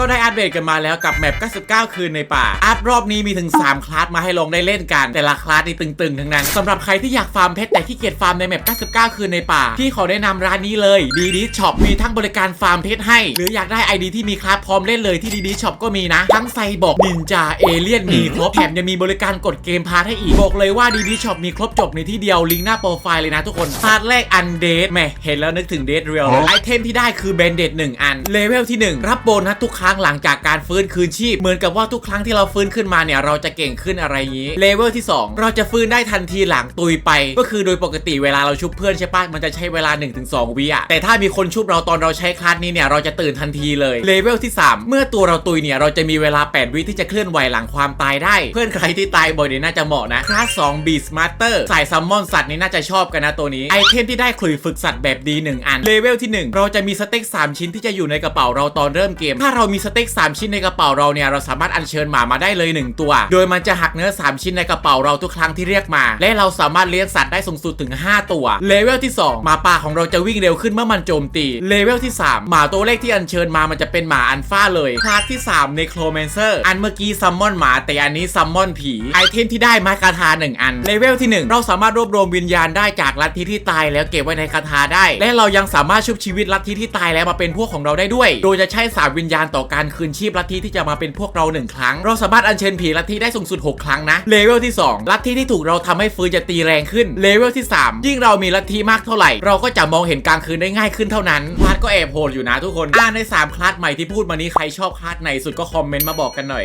ก็ได้อัปเดตกันมาแล้วกับแมป 99 คืนในป่า อัพรอบนี้มีถึง 3 คลาสมาให้ลงได้เล่นกัน แต่ละคลาสนี่ตึงๆ ทั้งนั้นสำหรับใครที่อยากฟาร์มเพชรแต่ขี้เกียจฟาร์มในแมป 99 คืนในป่าพี่ขอแนะนำร้านนี้เลยดีดีช็อปมีทั้งบริการฟาร์มเพชรให้ หรืออยากได้ ID ที่มีคลาสพร้อมเล่นเลยที่ดีดีช็อปก็มีนะ ทั้งไซบอกนินจาเอเลียนมีครบแถมยังมีบริการกดเกมพาร์ทให้อีกบอกเลยว่าดีดีช็อปมีครบจบในที่เดียวลิงก์หน้าโปรไฟล์เลยนะทุกคนพาร์ทแรกอันเดทแหมเห็นแล้วนึกถึงเดทเรียลไอเทมที่ได้คือเบนเดตหนึ่งอันเลเวลที่หนึ่งรับโบนัสทุกครั้งหลังจากการฟื้นคืนชีพ เหมือนกับว่าทุกครั้งที่เราฟื้นขึ้นมาเนี่ยเราจะเก่งขึ้นอะไรอย่างนี้เลเวลที่ 2 เราจะฟื้นได้ทันทีหลังตุยไป ก็คือโดยปกติเวลาเราชุบเพื่อนใช่ปะมันจะใช้เวลา 1-2 วิอะแต่ถ้ามีคนชุบเราตอนเราใช้คลาสนี้เนี่ยเราจะตื่นทันทีเลยเลเวลที่ 3 เมื่อตัวเราตุยเนี่ยเราจะมีเวลา 8 วิที่จะเคลื่อนไหวหลังความตายได้ เพื่อนใครที่ตายบ่อยเนี่ยน่าจะเหมาะนะคลาส2 Beast Master สายซัมมอนสัตว์นี่น่าจะชอบกันนะตัวนี้ไอเทมที่ได้ขลุยฝึกสัตว์แบบดีหนึ่งอันเลเวลที่หนึ่งเราจะมีสเต็ก3 ชิ้นที่จะอยู่ในกระเป๋าเราตอนเริ่มเกม ถ้าเรามีสเต็ก3 ชิ้นในกระเป๋าเราเนี่ยเราสามารถอัญเชิญหมามาได้เลย 1 ตัว โดยมันจะหักเนื้อ 3 ชิ้นในกระเป๋าเราทุกครั้งที่เรียกมา และเราสามารถเลี้ยงสัตว์ได้สูงสุดถึง 5 ตัวเลเวลที่ 2 หมาป่าของเราจะวิ่งเร็วขึ้นเมื่อมันโจมตีเลเวลที่ 3 หมาตัวเลขที่อัญเชิญมามันจะเป็นหมาอันฟ้าเลยคลาสที่3 Necromancer อันเมื่อกี้ซัมมอนหมาแต่อันนี้ซัมมอนผีไอเทมที่ได้ม้คาถา1อันเลเวลที่ 1 เราสามารถรวบรวมวิญญาณได้จากลัทธิที่ตายแล้วเก็บไว้ในคาถาได้ และเรายังสามารถชุบชีวิตลัทธิที่ตายแล้วมาเป็นพวกของเราได้ด้วย โดยจะใช้สามวิญญาณต่อการคืนชีพลัทธิที่จะมาเป็นพวกเราหนึ่งครั้ง เราสามารถอัญเชิญผีลัทธิได้สูงสุด 6 ครั้งนะ เลเวลที่ 2 ลัทธิที่ถูกเราทำให้ฟื้นจะตีแรงขึ้น เลเวลที่ 3 ยิ่งเรามีลัทธิมากเท่าไหร่ เราก็จะมองเห็นกลางคืนได้ง่ายขึ้นเท่านั้นคลาสก็แอบโหดอยู่นะทุกคน อ่าใน 3 คลาสใหม่ที่พูดมานี้ใครชอบคลาสไหนสุดก็คอมเมนต์มาบอกกันหน่อย